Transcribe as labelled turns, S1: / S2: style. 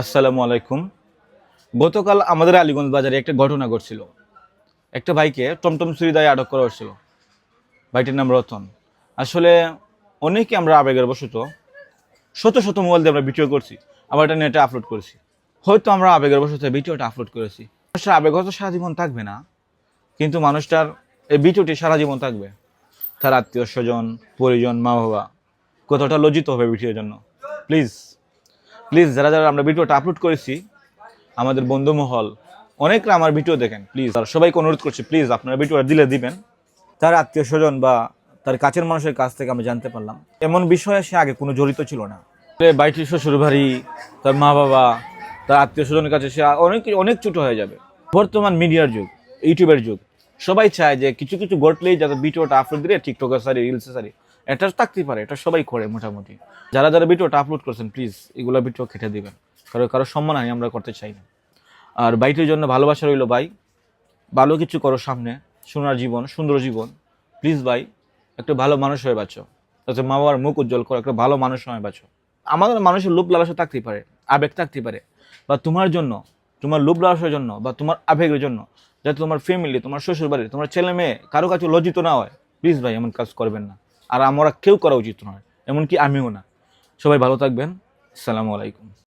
S1: আসসালামু আলাইকুম। গতকাল আমাদের আলীগঞ্জ বাজারে একটা ঘটনা ঘটছিল। একটা ভাইকে টমটম সুবিধায় আটক করা হচ্ছিল ভাইটির নাম রতন। আসলে অনেকে আমরা আবেগের বশত শত শত মোবাইল দিয়ে আমরা ভিডিও করছি, আবার এটা নেটে আপলোড করেছি। হয়তো আমরা আবেগের বশত ভিডিওটা আপলোড করেছি। মানুষের আবেগ হয়তো সারা জীবন থাকবে না, কিন্তু মানুষটার এই ভিডিওটি সারা জীবন থাকবে। তার আত্মীয় স্বজন, পরিজন মা বাবা কতটা লজ্জিত হবে ভিডিওর জন্য। প্লিজ প্লিজ, যারা যারা আমরা ভিডিওটা আপলোড করেছি, আমাদের বন্ধু মহল, অনেকরা আমার ভিডিও দেখেন, প্লিজ। আর সবাইকে অনুরোধ করছি, প্লিজ, আপনারা ভিডিওটা দিলে দিবেন। তার আত্মীয় স্বজন বা তার কাছের মানুষের কাছ থেকে আমি জানতে পারলাম, এমন বিষয়ে সে আগে কোনো জড়িত ছিল না। বাড়িটির শ্বশুর বাড়ি তার মা বাবা, তার আত্মীয় স্বজনের কাছে সে অনেক অনেক ছোট হয়ে যাবে। বর্তমান মিডিয়ার যুগ, ইউটিউবের যুগ, সবাই চায় যে কিছু কিছু ঘটলেই যাতে ভিডিওটা আপলোড দিলে টিকটকে সারি রিলসে সারি। এটা থাকতেই পারে, এটা সবাই করে মোটামুটি। যারা যারা ভিডিওটা আপলোড করছেন প্লিজ এগুলো ভিডিও খেটে দিবেন। কারও কারও সম্মান আমি আমরা করতে চাই না। আর বাইটির জন্য ভালোবাসা রইল ভাই। ভালো কিছু করো সামনে, সোনার জীবন, সুন্দর জীবন। প্লিজ ভাই, একটা ভালো মানুষ হয়ে বাঁচো। যাতে মা বাবার মুখ উজ্জ্বল করো, একটা ভালো মানুষ হয়ে বাঁচো। আমাদের মানুষের লোভ লালসা থাকতেই পারে, আবেগ থাকতেই পারে। বা তোমার জন্য, তোমার লোভ লালসার জন্য, বা তোমার আবেগের জন্য, যাতে তোমার ফ্যামিলি তোমার শ্বশুর বাড়ি তোমার ছেলে মেয়ে কারও কাছে লজ্জিত না হয় প্লিজ ভাই, এমন কাজ করবেন না। আর আমরা কেউ করা উচিত নয় এমনকি আমিও না। সবাই ভালো থাকবেন। সালামু আলাইকুম।